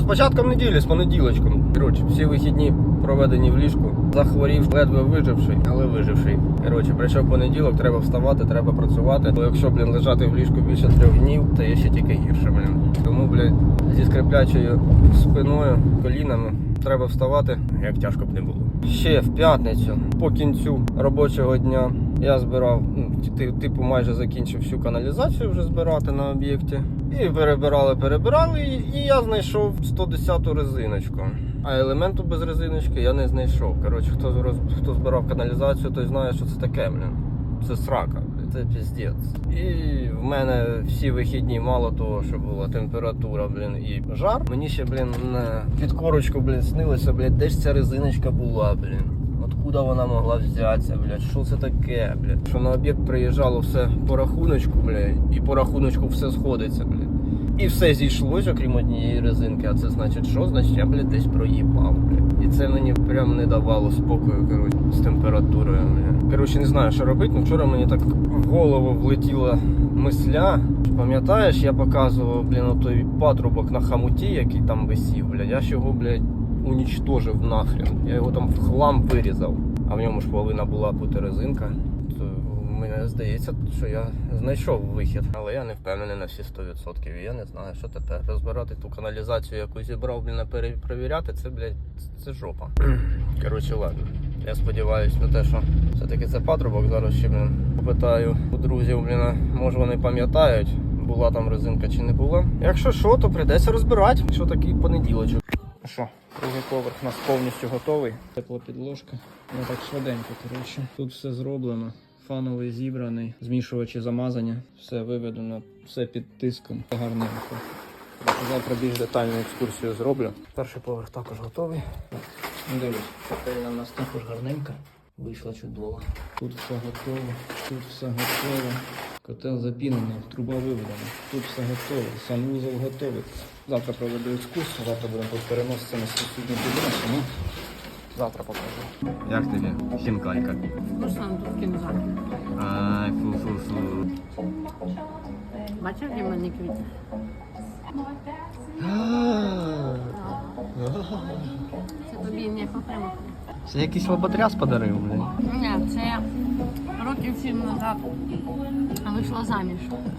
з початком неділі, з понеділочком. Коротше, всі вихідні проведені в ліжку. Захворів, ледве виживший, але виживший. Коротше, прийшов понеділок, треба вставати, треба працювати. Бо якщо, блін, лежати в ліжку більше трьох днів, то є ще тільки гірше, блін. Тому, блядь, зі скриплячою спиною, колінами треба вставати, як тяжко б не було. Ще в п'ятницю, по кінцю робочого дня, я збирав, ну, типу, майже закінчив всю каналізацію вже збирати на об'єкті. І перебирали, перебирали, і- я знайшов 110-ту резиночку. А елементу без резиночки я не знайшов. Коротше, хто, роз- хто збирав каналізацію, той знає, що це таке, блін. Це срака, блін. це піздець. І в мене всі вихідні, мало того, що була температура, блін, і жар. Мені ще, блін, під корочку, блін, снилося, блін, де ж ця резиночка була, блін. Откуда вона могла взятися, блядь? Що це таке, блядь? Що на об'єкт приїжджало все по рахуночку, блядь, і по рахуночку все сходиться, блядь. І все зійшлось, окрім однієї резинки. А це значить що? Значить я, блядь, десь проїбав, блядь. І це мені прям не давало спокою, коротше, з температурою, блядь. Коротше, не знаю, що робити. Ну вчора мені так в голову влетіла мисля. Пам'ятаєш, я показував, блін, той патрубок на хамуті, який там висів, блядь. Я ж його, блядь, унічтожив нахрен. Я його там в хлам вирізав. А в ньому ж повинна була бути резинка. То мені здається, що я знайшов вихід, але я не впевнений на всі 100%. І я не знаю, що тепер. Розбирати ту каналізацію, яку зібрав, блін, перевіряти, це, блядь, це жопа. Коротше, ладно. Я сподіваюся на те, що все-таки це патрубок. Зараз ще блін, попитаю у друзів, блін, може вони пам'ятають, була там резинка чи не була. Якщо що, то прийдеться розбирати. Що такий понеділочок. Що, другий поверх у нас повністю готовий. Тепла підложка. Не так швиденько, коротше. Тут все зроблено. Фановий зібраний, змішувачі замазання, все виведено, все під тиском. Гарненько. Завтра більш детальну екскурсію зроблю. Перший поверх також готовий. Ну, Дивись, котельня у нас також гарненька. Вийшла чудово. Тут все готово, тут все готово. Котел запінений, труба виведена. Тут все готово, санвузол готовий. Завтра проведу екскурсію, завтра будемо тут переноситися на сусідній будинок, тому завтра покажу. Як тобі? Хінкалька. Руслан тут кінзак. Ай, фу-фу-фу. Бачив, в мене квіти? Це тобі не окремо. Це якийсь лоботряс подарив, блін. Ні, це років сім назад вийшла заміж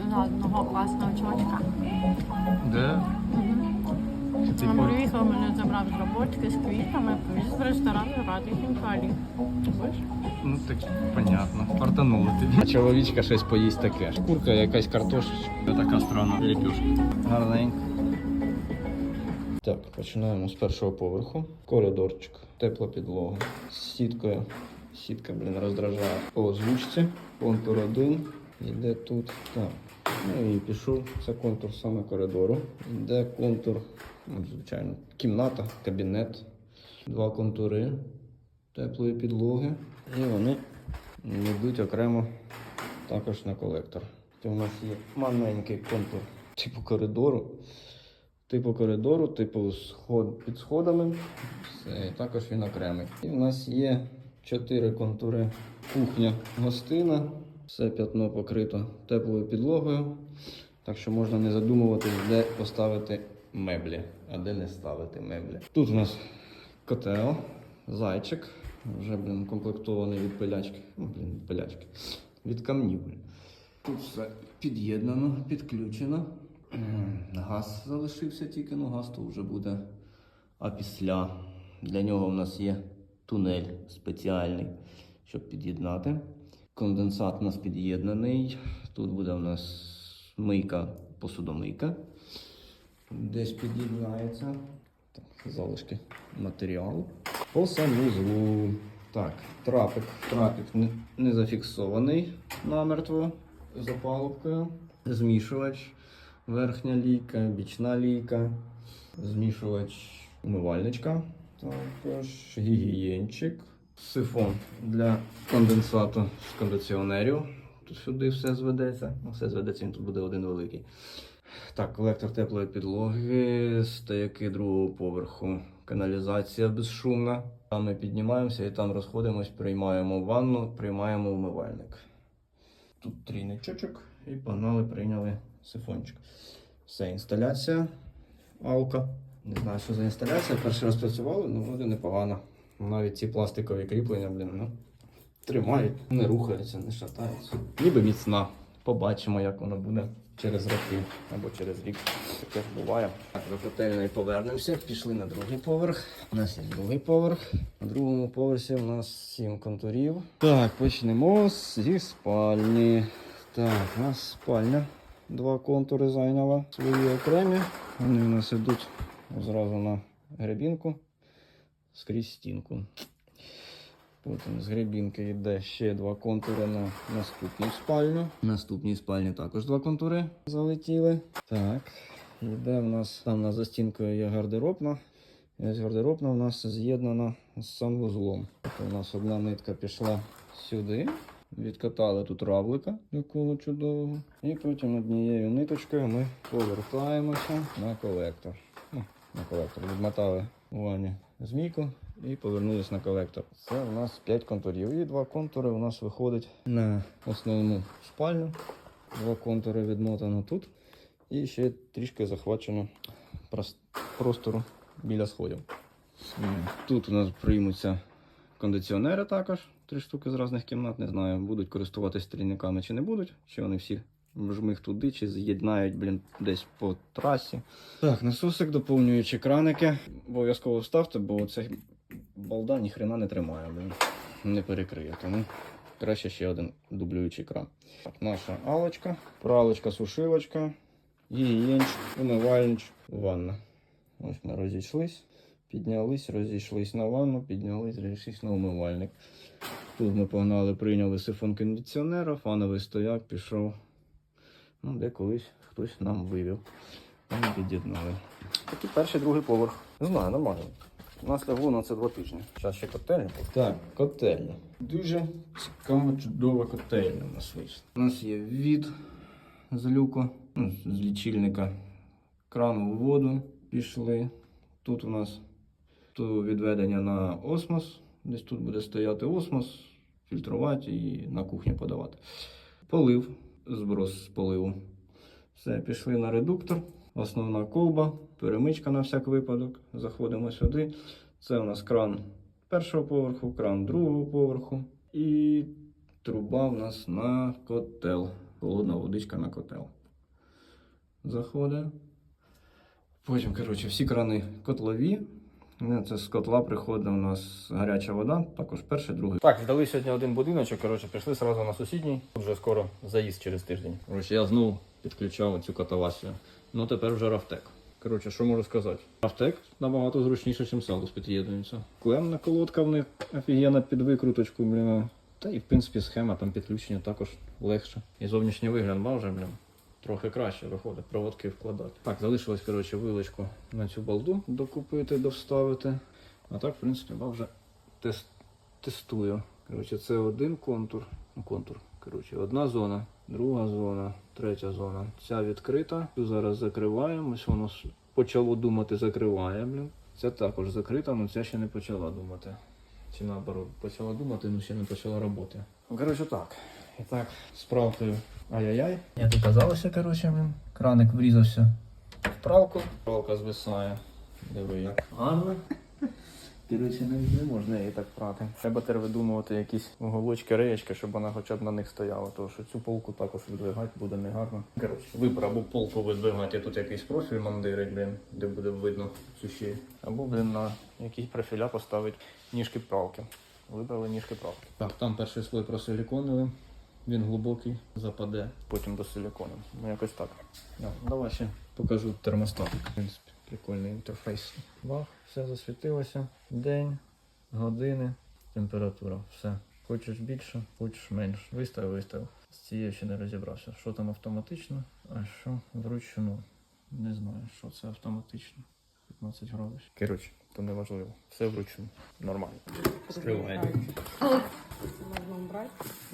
за одного класного чувачка. Де? Він приїхав, мене забрав з роботки з квітами, повіз в ресторан грати хінкалі. Ну так понятно. Фартануло тобі. А чоловічка щось поїсть таке. Шкурка, якась картошечка. Така странна ліпюшка. Гарненько. Так, починаємо з першого поверху. Коридорчик, тепла підлога. З сіткою. Сітка, блін, роздражає по озвучці. Контур один. Іде тут. Так. Ну і пішов. Це контур саме коридору. Іде контур, ну, звичайно, кімната, кабінет. Два контури теплої підлоги. І вони йдуть окремо також на колектор. Це у нас є маленький контур типу коридору. Типу коридору, типу сход під сходами. Все, і також він окремий. І у нас є чотири контури. Кухня, гостина. Все п'ятно покрито теплою підлогою. Так що можна не задумуватись, де поставити меблі, а де не ставити меблі. Тут у нас котел, зайчик. Вже, блін, комплектований від пилячки. Ну, блін, від пилячки. Від камнів. Тут все під'єднано, підключено. Газ залишився тільки, ну газ то вже буде. А після для нього в нас є тунель спеціальний, щоб під'єднати. Конденсат у нас під'єднаний. Тут буде у нас мийка, посудомийка. Десь під'єднається. Так, залишки матеріалу. По санвузлу. Так, трапик. Трапик не, не зафіксований намертво запалубкою. Змішувач. Верхня лійка, бічна лійка. Змішувач умивальничка. Також гігієнчик. Сифон для конденсату з кондиціонерів. Тут сюди все зведеться. Ну, все зведеться, він тут буде один великий. Так, колектор теплої підлоги, стояки другого поверху, каналізація безшумна. Там ми піднімаємося і там розходимось, приймаємо ванну, приймаємо вмивальник. Тут трійничочок і погнали, прийняли сифончик. Все, інсталяція, алка. Не знаю, що за інсталяція. Перший раз працювали, ну вроде непогано. Навіть ці пластикові кріплення, блін, ну, тримають, не рухаються, не шатаються. Ніби міцна. Побачимо, як воно буде через роки або через рік. Таке буває. Так, до котельної повернемося. Пішли на другий поверх. У нас є другий поверх. На другому поверсі у нас сім контурів. Так, почнемо зі спальні. Так, у нас спальня. Два контури зайняла свої окремі. Вони у нас йдуть зразу на гребінку скрізь стінку. Потім з гребінки йде ще два контури на наступну спальню. Наступній спальні також два контури залетіли. Так, йде в нас там на застінкою є гардеробна. Ось гардеробна у нас з'єднана з санвузлом. Тобто у нас одна нитка пішла сюди. Відкатали тут равлика такого чудового. І потім однією ниточкою ми повертаємося на колектор. На колектор. Відмотали у ванні змійку і повернулись на колектор. Це у нас 5 контурів. І два контури у нас виходить на основну спальню. Два контури відмотано тут. І ще трішки захвачено простору біля сходів. Тут у нас приймуться кондиціонери також. Три штуки з різних кімнат. Не знаю, будуть користуватись стрільниками чи не будуть. Чи вони всі жмих туди, чи з'єднають, блін, десь по трасі. Так, насосик, доповнюючи краники. Обов'язково вставте, бо цей балда ніхрена не тримає, блін. Не перекриє. Тому краще ще один дублюючий кран. Наша алочка, пралочка, сушилочка, гігієнч, умивальнич, ванна. Ось ми розійшлись. Піднялись, розійшлись на ванну, піднялись, розійшлись на умивальник. Тут ми погнали, прийняли сифон кондиціонера, фановий стояк пішов. Ну, де колись хтось нам вивів. Там під'єднали. Такий перший, другий поверх. Не знаю, нормально. У нас лягло на це два тижні. Зараз ще котельня. Так, котельня. Дуже цікава, чудова котельня у нас вийшла. У нас є від з люку, ну, з лічильника. Крану в воду пішли. Тут у нас то відведення на осмос. Десь тут буде стояти осмос, фільтрувати і на кухню подавати. Полив, зброс з поливу. Все, пішли на редуктор. Основна колба, перемичка на всяк випадок. Заходимо сюди. Це у нас кран першого поверху, кран другого поверху. І труба у нас на котел. Холодна водичка на котел. Заходить. Потім, коротше, всі крани котлові. Ну, Це з котла приходить у нас гаряча вода, також перший, другий. Так, здали сьогодні один будиночок, коротше, пішли одразу на сусідній. Тут вже скоро заїзд через тиждень. Коротше, я знову підключав цю катавасію. Ну тепер вже рафтек. Коротше, що можу сказати? Рафтек набагато зручніше, ніж салус під'єднується. Клемна колодка в них офігенна під викруточку, блін. Та і в принципі схема там підключення також легше. І зовнішній вигляд баже, блін. Трохи краще виходить, проводки вкладати. Так, залишилось, коротше, вилочку на цю балду докупити, довставити. А так, в принципі, я вже тест, тестую. Коротше, це один контур. Ну, контур. Коротше, одна зона, друга зона, третя зона. Ця відкрита. Цю зараз закриваємо. Ось воно почало думати, закриває, блін. Це також закрита, але ця ще не почала думати. Чи наоборот, почала думати, але ще не почала роботи. Ну, коротше, так. І так, з правкою ай-яй-яй. Як і казалося, коротше, блін. Краник врізався в правку. Правка звисає. Диви, як гарно. Коротше, не, не можна її так прати. Треба тепер видумувати якісь уголочки, реєчки, щоб вона хоча б на них стояла. Тому що цю полку також відвигати буде негарно. Коротше, вибор або полку видвигати, тут якийсь профіль мандирить, блін, де буде видно щель. Або, блін, на якісь профіля поставити ніжки правки. Вибрали ніжки правки. Так, там перший слой просиліконили. Він глибокий, западе, потім до силікону. Ну якось так. Давай ще покажу термостат. В принципі, прикольний інтерфейс. Бах, все засвітилося. День, години, температура. Все. Хочеш більше, хочеш менше. Виставив, виставив. З цією ще не розібрався. Що там автоматично, а що вручну. Не знаю, що це автоматично. 15 градусів. Коротше, то не важливо. Все вручну. Нормально. Скриває. Можно убрать.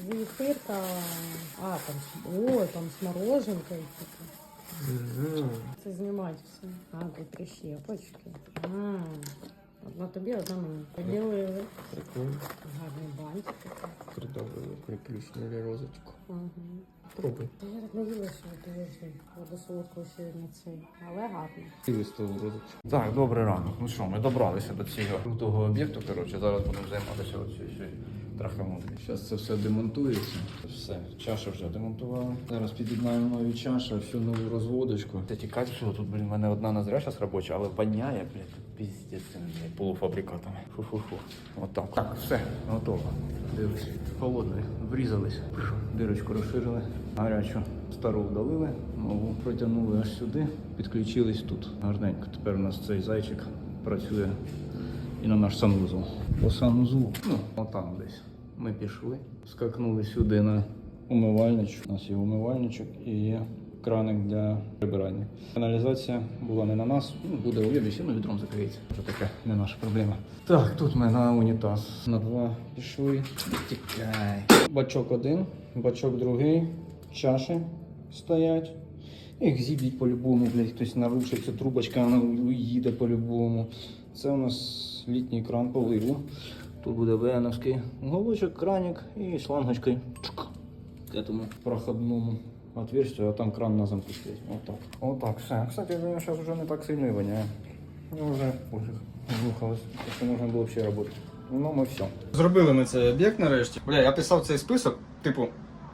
Зефирка. А, там, о, там с мороженкой. Це знімати все. А, тут прищепочки. А, Одна тобі, одна мені. Поділили. Прикольно. Гарний бантик. Придавили, приплюснули розочку. Ага. Пробуй. Я так наїлася, що ти водосолодкого сьогодні цей. Але гарно. І листову розочку. Так, добрий ранок. Ну що, ми добралися до цього крутого об'єкту. Коротше, зараз будемо займатися оцією трахомудрою. Зараз це все демонтується. Все, чашу вже демонтували. Зараз під'єднаємо нові чаші, всю нову розводочку. Це тікать все. Тут, блін, в мене одна ноздря зараз робоча, але воняє, блядь, піздець полуфабрикатами. Фу-фу-фу. Отак. Так, все, готово. Дивись, холодний, врізались. Дирочку розширили, гарячу стару вдалили, нову протягнули аж сюди, підключились тут. Гарненько. Тепер у нас цей зайчик працює і на наш санвузол. По санвузлу, ну, отам десь. Ми пішли, скакнули сюди на умивальничок. У нас є умивальничок і є краник для прибирання. Каналізація була не на нас, ну, буде у ну відром закриється. Це таке не наша проблема. Так, тут ми на унітаз. На два пішли. Тікай. Бачок один, бачок другий, чаші стоять. Їх зіб'ють по-любому, блядь, хтось нарушиться, трубочка вона їде по-любому. Це у нас літній кран поливу. Тут буде веновський голочок, краник і шлангочкою к этому проходному отверстию, а там кран на замку стоїть. Отак. Отак, все. Кстати, воно зараз вже не так сильно і воняє. Ну, вже пофіг. Рухалось. Якщо можна було б ще. Ну, ми все. Зробили ми цей об'єкт нарешті. Бля, я писав цей список, типу,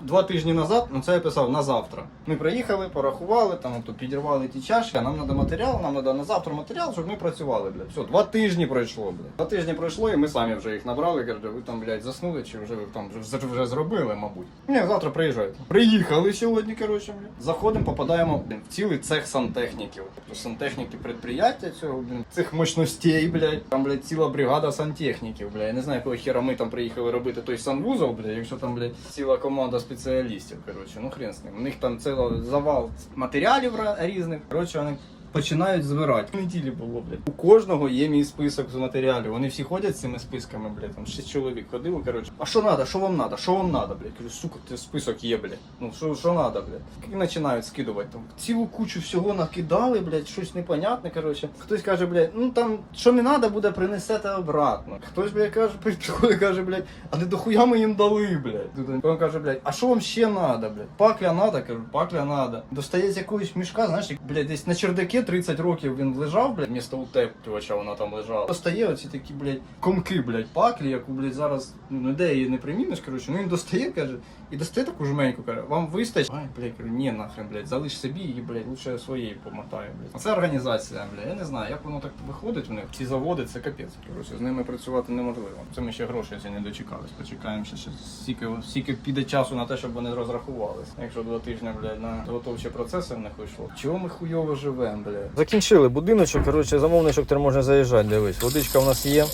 два тижні назад, ну це я писав на завтра. Ми приїхали, порахували, там ото підірвали ті чашки, нам треба матеріал, нам треба на завтра матеріал, щоб ми працювали, блядь. Все, два тижні пройшло, блядь. Два тижні пройшло, і ми самі вже їх набрали. Кажуть, ви там, блядь, заснули, чи вже ви там вже, вже зробили, мабуть. Ні, завтра приїжджають. Приїхали сьогодні, коротше, блядь. Заходимо, попадаємо блін, в цілий цех сантехніків. Тобто сантехніки предприятия цього, блін, цих мощностей, блядь. Там, блядь, ціла бригада сантехніків, блядь. Я не знаю, якого хера ми там приїхали робити той санвузол, блядь, якщо там, блядь, ціла команда спеціалістів, коротше, ну хрен з ним. У них там цілий завал матеріалів різних. Коротше, вони починають збирати. Неділі було, блядь. У кожного є мій список з матеріалів. Вони всі ходять з цими списками, блядь. Там шість чоловік ходило, коротше. А що надо? Що вам надо? Що вам надо, блядь? Кажу, сука, ти список є, блядь. Ну що, що надо, блядь? І починають скидувати там. Цілу кучу всього накидали, блядь, щось непонятне, коротше. Хтось каже, блядь, ну там що не надо буде, принесете обратно. Хтось, блядь, каже, приходить, каже, блядь, а не дохуя ми їм дали, блядь. Тут Він каже, блядь, а що вам ще надо, блядь? Пакля надо, кажу, пакля надо. Достає з якогось мішка, знаєш, блядь, десь на чердаке 30 років він лежав, блядь, місто утеплювача вона там лежала. Достає оці такі, блядь, комки, блядь, паклі, яку, блядь, зараз, ну, ніде її не приміниш, коротше, ну він достає, каже, і достає таку жменьку, каже, вам вистачить? Ай, блядь, кажу, ні, нахрен, блядь, залиш собі і, блядь, лучше своєї помотаю, блядь. Це організація, блядь, я не знаю, як воно так виходить у них. Ці заводи, це капець, коротше, з ними працювати неможливо. Це ми ще грошей ці не дочекались, почекаємо ще, ще стільки, стільки піде часу на те, щоб вони розрахувались. Якщо два тижні, блядь, на готовчі процеси в них вийшло. Чого ми хуйово живемо, блядь? Закінчили будиночок, коротше, замовничок тепер можна заїжджати, дивись. Водичка в нас є.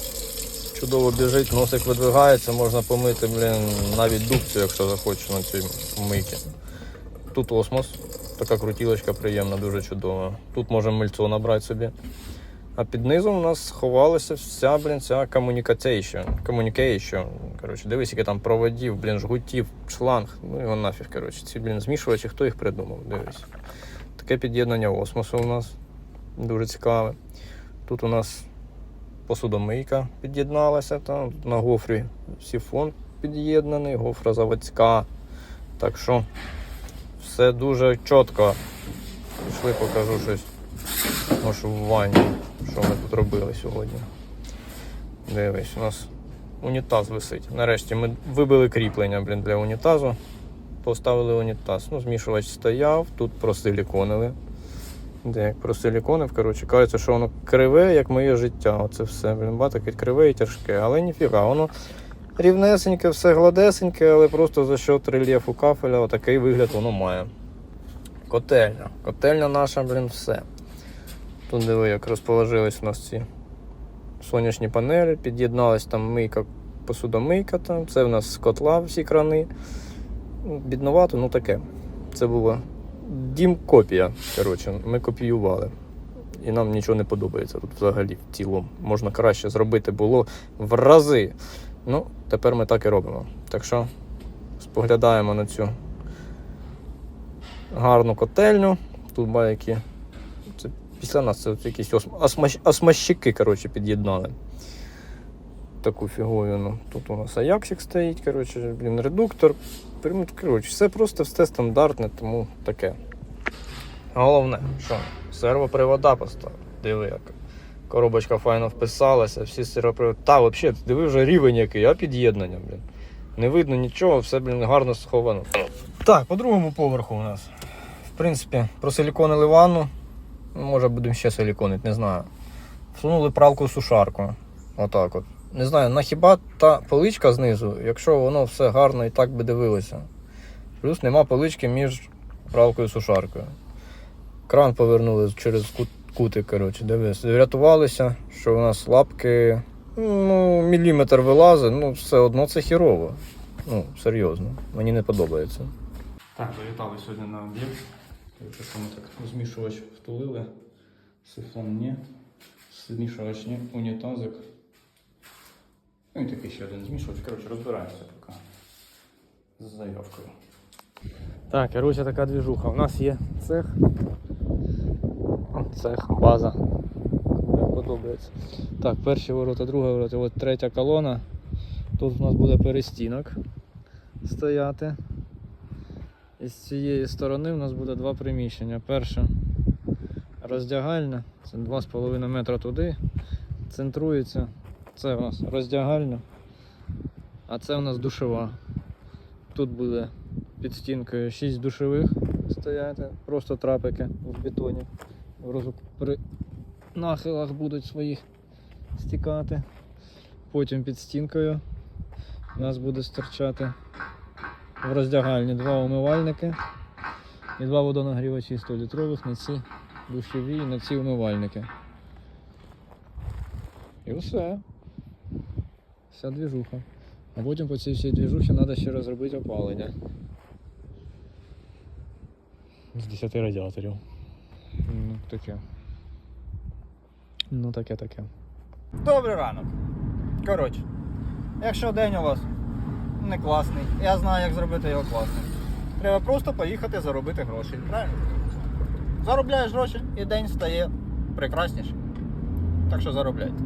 Чудово біжить, носик видвигається, можна помити, блін, навіть дубцю, якщо захочеш на цій мийці. Тут осмос, така крутілочка приємна, дуже чудова. Тут можемо мильцо набрати собі. А під низом у нас сховалася вся, блін, ця комунікація. Комунікейшн. Коротше, дивись, яке там проводів, блін, жгутів, шланг. Ну його нафіг, коротше. Ці, блін, змішувачі, хто їх придумав, дивись. Таке під'єднання осмосу у нас. Дуже цікаве. Тут у нас посудомийка під'єдналася, на гофрі сіфон під'єднаний, гофра заводська. Так що все дуже чітко. Пішли, покажу щось. Може в ванні, що ми тут робили сьогодні. Дивись, у нас унітаз висить. Нарешті ми вибили кріплення блін, для унітазу. Поставили унітаз. Ну, змішувач стояв, тут просиліконили. Де як просиліконив, коротше, кажеться, що воно криве, як моє життя. Оце все, блін, ба, таке криве і тяжке. Але ніфіга, воно рівнесеньке, все гладесеньке, але просто за счет рельєфу кафеля отакий вигляд воно має. Котельня. Котельня наша, блін, все. Тут диви, як розположились у нас ці сонячні панелі, під'єдналась там мийка, посудомийка там. Це в нас з котла всі крани. Бідновато, ну таке. Це було дім копія. Коротше, ми копіювали. І нам нічого не подобається тут взагалі в цілому. Можна краще зробити було в рази. Ну, тепер ми так і робимо. Так що споглядаємо на цю гарну котельню. Тут ба які. Це після нас це якісь осм- осмащики, коротше, під'єднали. Таку фіговину. Тут у нас Аяксик стоїть, коротше, блін, редуктор. Коротше, все просто все стандартне, тому таке. Головне, що сервопривода поставив. Диви, як коробочка файно вписалася, всі сервоприводи. Та, взагалі, диви вже рівень який, а під'єднання, блін. Не видно нічого, все, блін, гарно сховано. Так, по другому поверху у нас. В принципі, просиліконили ванну. Ну, Може будемо ще силіконити, не знаю. Всунули пралку сушарку. Отак от. Не знаю, на хіба та поличка знизу, якщо воно все гарно і так би дивилося. Плюс нема полички між пралкою і сушаркою. Кран повернули через кут, кутик, коротше, дивись. Врятувалися, що у нас лапки ну, міліметр вилазить, ну все одно це хірово. Ну, серйозно, мені не подобається. Так, завітали сьогодні на об'єкт. Ми так змішувач втулили, сифон ні, змішувач ні, унітазик. Ну і такий ще один змішувач. Коротше, розбираємося поки з заявкою. Так, коротше, така двіжуха. У нас є цех. Цех, база. Подобається. Так, перші ворота, друга ворота, от третя колона. Тут у нас буде перестінок стояти. І з цієї сторони у нас буде два приміщення. Перше роздягальня, це 2,5 метра туди, центрується. Це у нас роздягальня, а це у нас душова. Тут буде під стінкою 6 душових стояти, просто трапики в бетоні. При нахилах будуть своїх стікати. Потім під стінкою у нас буде стирчати в роздягальні два умивальники і два водонагрівачі 100-літрових на ці душові і на ці умивальники. І все. Вся двіжуха. А потім по цій всій двіжухі треба ще розробити опалення. З 10 радіаторів. Ну, таке. Ну, таке таке. Добрий ранок. Коротше, якщо день у вас не класний, я знаю, як зробити його класним. Треба просто поїхати заробити гроші. Правильно? Заробляєш гроші і день стає прекраснішим. Так що заробляйте.